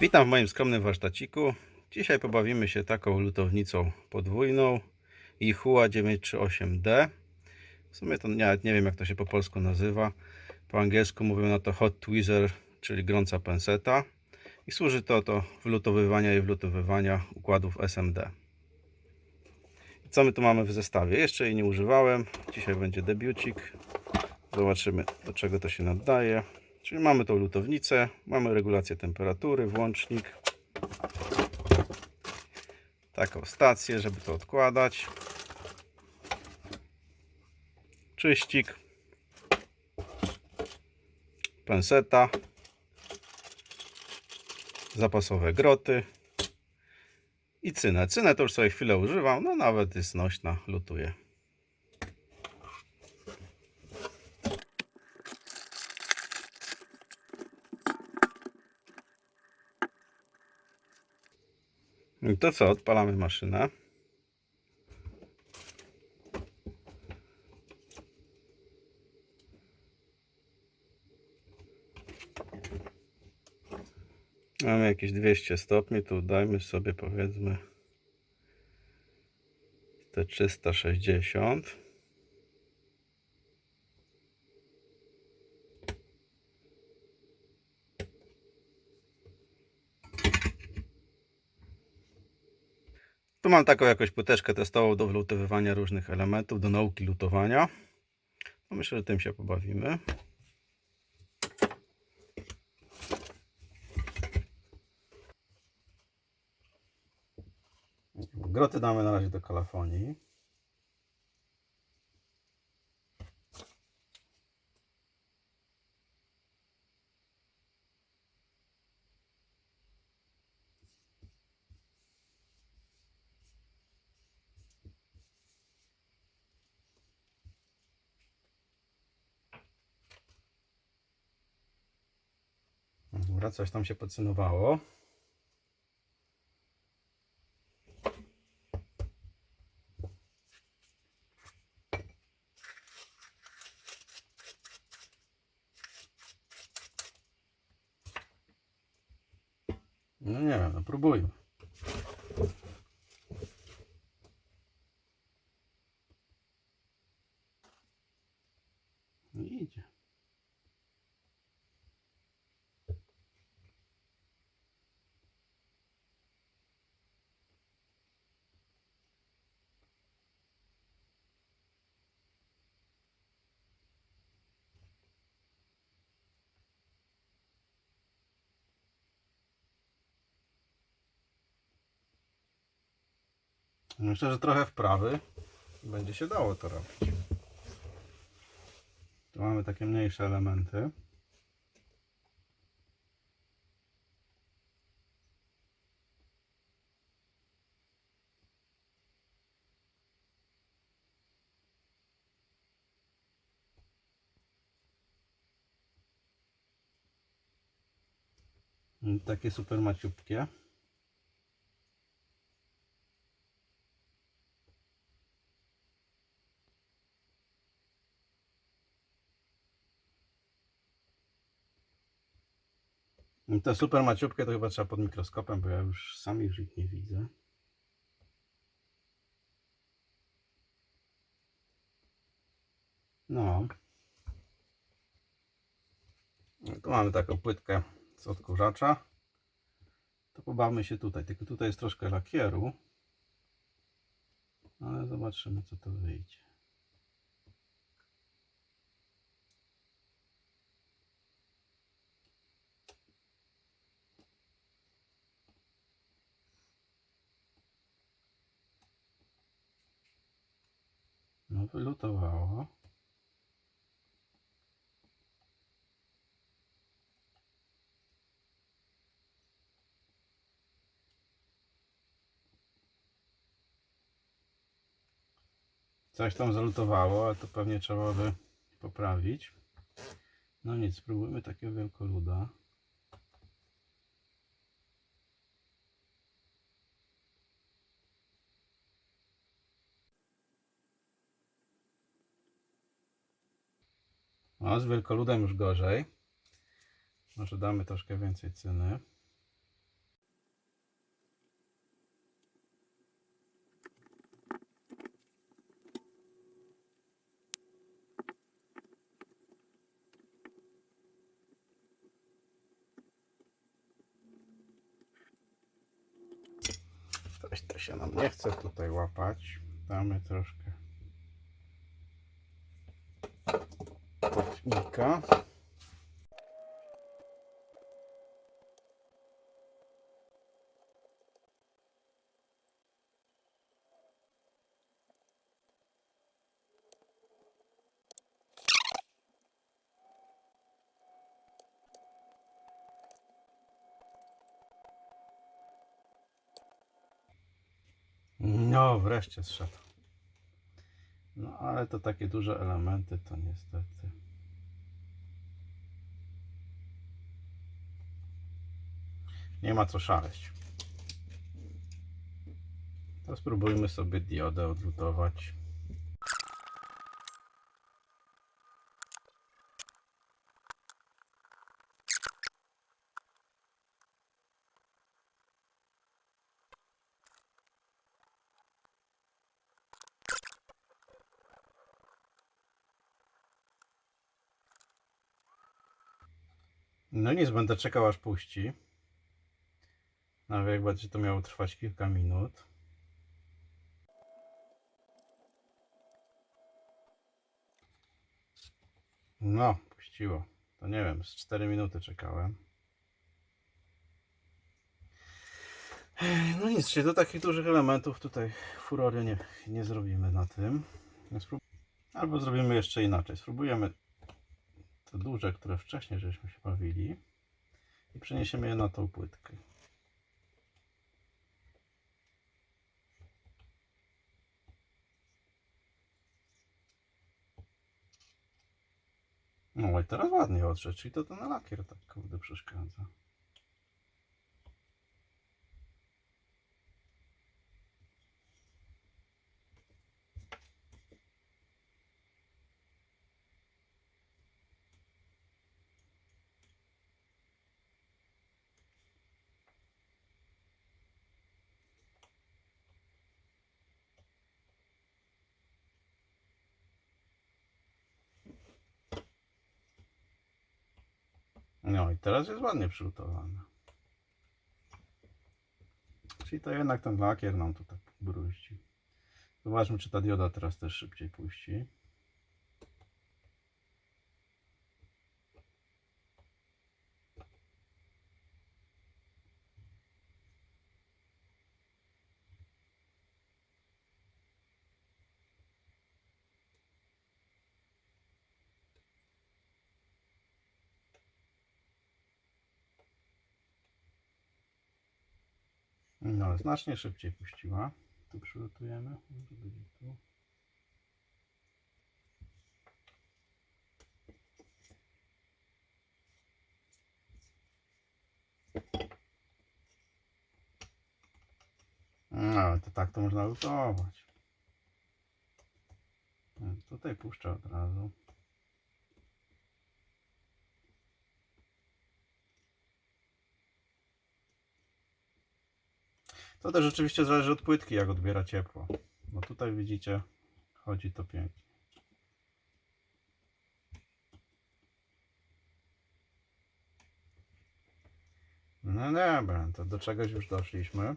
Witam w moim skromnym warsztaciku. Dzisiaj pobawimy się taką lutownicą podwójną Ihua 938D. W sumie to nie, nie wiem jak to się po polsku nazywa. Po angielsku mówią na to hot tweezer, czyli grąca penseta. I służy to do wlutowywania i wlutowywania układów SMD. Co my tu mamy w zestawie? Jeszcze jej nie używałem. Dzisiaj będzie debiucik. Zobaczymy do czego to się nadaje. Czyli mamy tą lutownicę, mamy regulację temperatury, włącznik, taką stację, żeby to odkładać, czyścik, penseta, zapasowe groty. I cynę. Cynę to już sobie chwilę używam, no nawet jest nośna, lutuje. To co, odpalamy maszynę. Mamy jakieś 200 stopni, tu dajmy sobie powiedzmy te 360. Mam taką jakąś płyteczkę testową do wlutowywania różnych elementów, do nauki lutowania. No myślę, że tym się pobawimy. Groty damy na razie do kalafonii. Coś tam się podsunowało. No nie wiem, no próbujmy. No idzie. Myślę, że trochę wprawy będzie się dało to robić. Tu mamy takie mniejsze elementy. Takie super maciupkie. Te super maciupkie to chyba trzeba pod mikroskopem, bo ja już sam ich nie widzę. No. No, Tu mamy taką płytkę z odkurzacza. To pobawmy się tutaj. Tylko tutaj jest troszkę lakieru. Ale zobaczymy co to wyjdzie. No wylutowało. Coś tam zalutowało, ale to pewnie trzeba by poprawić. No nic, spróbujmy takiego wielkoluda. O, z wielkoludem już gorzej. Może damy troszkę więcej cyny. To się nam nie chce tutaj łapać. Damy troszkę potnika. No, wreszcie zszedł. No, ale to takie duże elementy to niestety. Nie ma co szaleć. To spróbujmy sobie diodę odlutować. No nic, będę czekał aż puści. Nawet jak będzie to miało trwać kilka minut. No, puściło. To nie wiem, z 4 minuty czekałem. No nic, czyli do takich dużych elementów tutaj furory nie, nie zrobimy na tym. Albo zrobimy jeszcze inaczej. Spróbujemy te duże, które wcześniej żeśmy się bawili i przeniesiemy je na tą płytkę. No i teraz ładnie odszedł, czyli to ten lakier tak kurde przeszkadza. No i teraz jest ładnie przygotowane. Czyli to jednak ten lakier nam tu tak bruści. Zobaczmy, czy ta dioda teraz też szybciej puści. No, ale znacznie szybciej puściła. Tu tu. No, to tak to można lutować. No, Tutaj puszczę od razu. To też rzeczywiście zależy od płytki, jak odbiera ciepło. Bo tutaj widzicie, chodzi to pięknie. No dobra, to do czegoś już doszliśmy.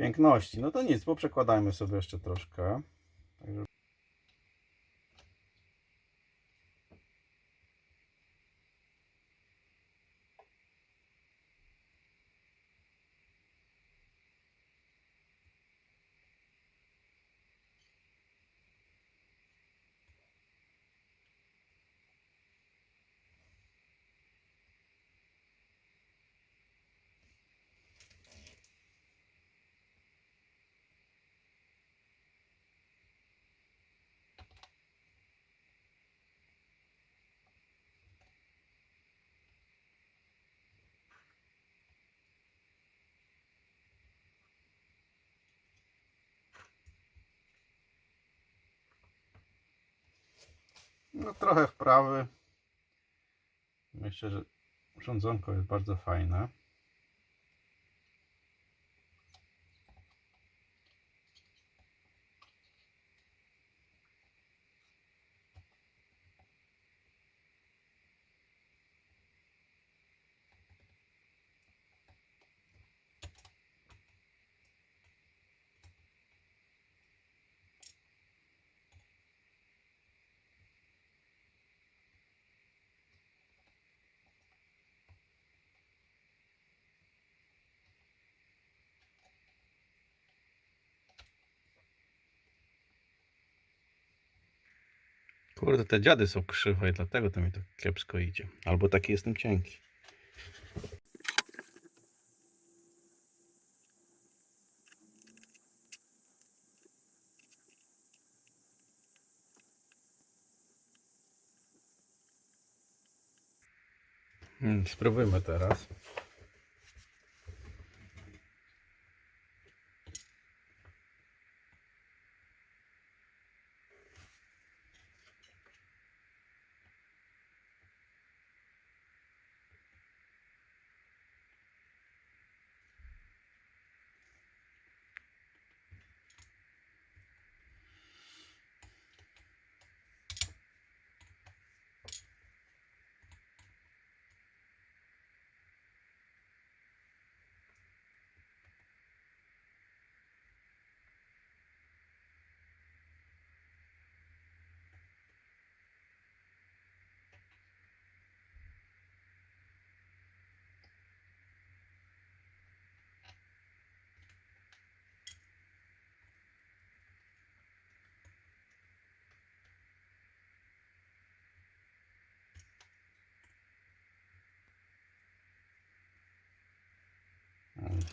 Piękności. No to nic, poprzekładajmy sobie jeszcze troszkę. No trochę wprawy. Myślę, że urządzonko jest bardzo fajne. Kurde, te dziady są krzywe i dlatego to mi tak kiepsko idzie. Albo taki jestem cienki. Hmm, spróbujmy teraz.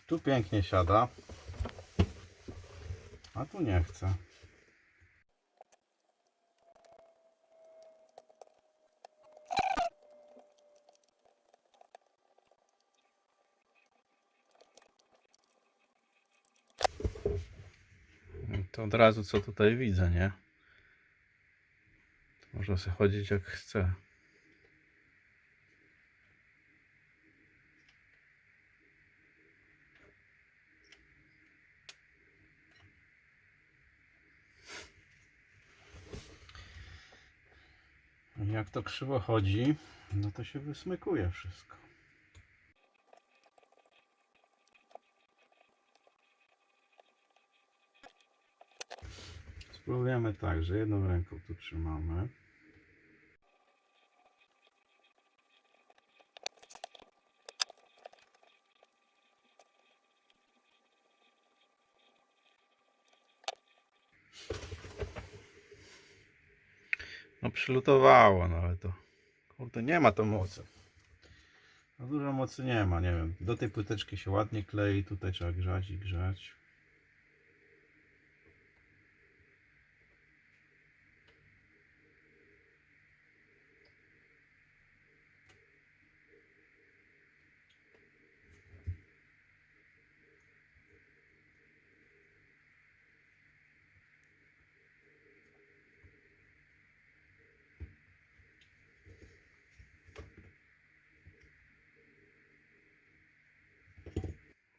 Tu pięknie siada. A tu nie chce. To od razu co tutaj widzę, nie? Można sobie chodzić jak chce. Jak to krzywo chodzi, no to się wysmykuje wszystko. Spróbujemy tak, że jedną ręką tu trzymamy. No przylutowało, no ale to kurde nie ma to mocy. No dużo mocy nie ma, nie wiem. Do tej płyteczki się ładnie klei, tutaj trzeba grzać i grzać.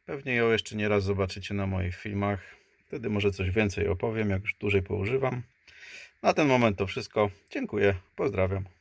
Pewnie ją jeszcze nie raz zobaczycie na moich filmach. Wtedy może coś więcej opowiem, jak już dłużej poużywam. Na ten moment to wszystko. Dziękuję, pozdrawiam.